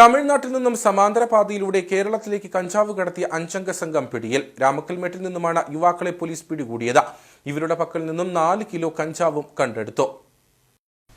തമിഴ്നാട്ടിൽ നിന്നും സമാന്തര പാതയിലൂടെ കേരളത്തിലേക്ക് കഞ്ചാവ് കടത്തിയ അഞ്ചംഗ സംഘം പിടിയിൽ. രാമക്കൽമേട്ടിൽ നിന്നുമാണ് യുവാക്കളെ പോലീസ് പിടികൂടിയത്. ഇവരുടെ പക്കൽ നിന്നും നാല് കിലോ കഞ്ചാവും കണ്ടെടുത്തു.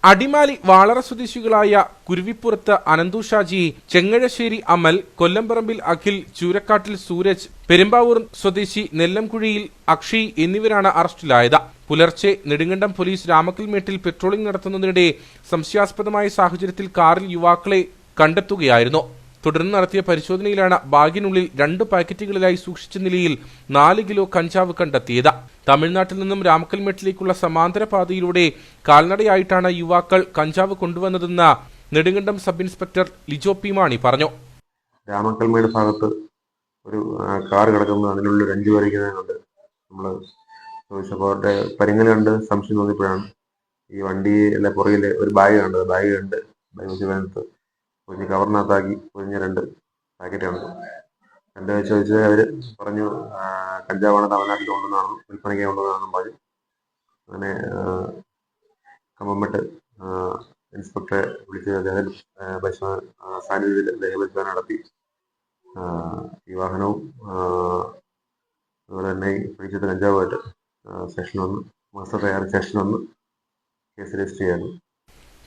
അടിമാലി വാളറ സ്വദേശികളായ കുരുവിപ്പുറത്ത് അനന്തു ഷാജി ചെങ്ങഴശ്ശേരി അമൽ കൊല്ലംപറമ്പിൽ അഖിൽ ചൂരക്കാട്ടിൽ സൂരജ് പെരുമ്പാവൂർ സ്വദേശി നെല്ലംകുഴിയിൽ അക്ഷി എന്നിവരാണ് അറസ്റ്റിലായത്. പുലർച്ചെ നെടുങ്കണ്ടം പോലീസ് രാമക്കൽമേട്ടിൽ പെട്രോളിംഗ് നടത്തുന്നതിനിടെ സംശയാസ്പദമായ സാഹചര്യത്തിൽ കാറിൽ യുവാക്കളെ കണ്ടെത്തുകയായിരുന്നു. തുടർന്ന് നടത്തിയ പരിശോധനയിലാണ് ബാഗിനുള്ളിൽ രണ്ട് പാക്കറ്റുകളിലായി സൂക്ഷിച്ച നിലയിൽ നാല് കിലോ കഞ്ചാവ് കണ്ടെത്തിയത്. തമിഴ്നാട്ടിൽ നിന്നും രാമക്കൽമേട്ടിലേക്കുള്ള സമാന്തര പാതയിലൂടെ കാൽനടയായിട്ടാണ് യുവാക്കൾ കഞ്ചാവ് കൊണ്ടുവന്നതെന്ന് Nedumkandam sub inspector Lijo P Mani പറഞ്ഞു. രാമക്കൽമേട് ഭാഗത്ത് ഒരു കാർ കിടക്കുന്നു. അതിനുള്ളിൽ ഒരു അഞ്ചു പേർ ഇരിക്കുന്നത് നമ്മൾ ചോദിച്ചപ്പോൾ അവരുടെ കണ്ട് സംശയം തോന്നിയപ്പോഴാണ് ഈ വണ്ടിയിലെ പുറകിൽ ഒരു ബാഗ് കണ്ടത്. ബാഗ് കണ്ട് ബാഗ് വെച്ച് കുഞ്ഞ് കവറിനകത്താക്കി കുഞ്ഞ് രണ്ട് പാക്കറ്റ് കണ്ടു രണ്ട് ചോദിച്ചത് അവർ പറഞ്ഞു കഞ്ചാവാണ് തമിഴ്നാട്ടിൽ കൊണ്ടുവന്നാണ് വിൽപ്പനയ്ക്ക് കൊണ്ടുവന്നാണെന്നും പറഞ്ഞു. അങ്ങനെ കമ്പമെട്ട് ഇൻസ്പെക്ടറെ വിളിച്ച് അദ്ദേഹം പരിശോധന സാന്നിധ്യത്തിൽ അദ്ദേഹം പരിശോധന നടത്തി. ഈ വാഹനവും അതുപോലെ തന്നെ പിടിച്ചെടുത്ത കഞ്ചാവുമായിട്ട് സെക്ഷൻ ഒന്ന് മാസ്റ്റർ തയ്യാറ് സെഷൻ ഒന്ന് കേസ് രജിസ്റ്റർ ചെയ്യാനും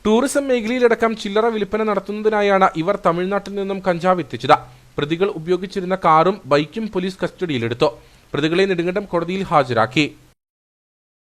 ടൂറിസം മേഖലയിലടക്കം ചില്ലറ വിൽപ്പന നടത്തുന്നതിനായാണ് ഇവർ തമിഴ്നാട്ടിൽ നിന്നും കഞ്ചാവ് എത്തിച്ചത്. പ്രതികൾ ഉപയോഗിച്ചിരുന്ന കാറും ബൈക്കും പോലീസ് കസ്റ്റഡിയിലെടുത്തു. പ്രതികളെ നെടുങ്കണ്ടം കോടതിയിൽ ഹാജരാക്കി.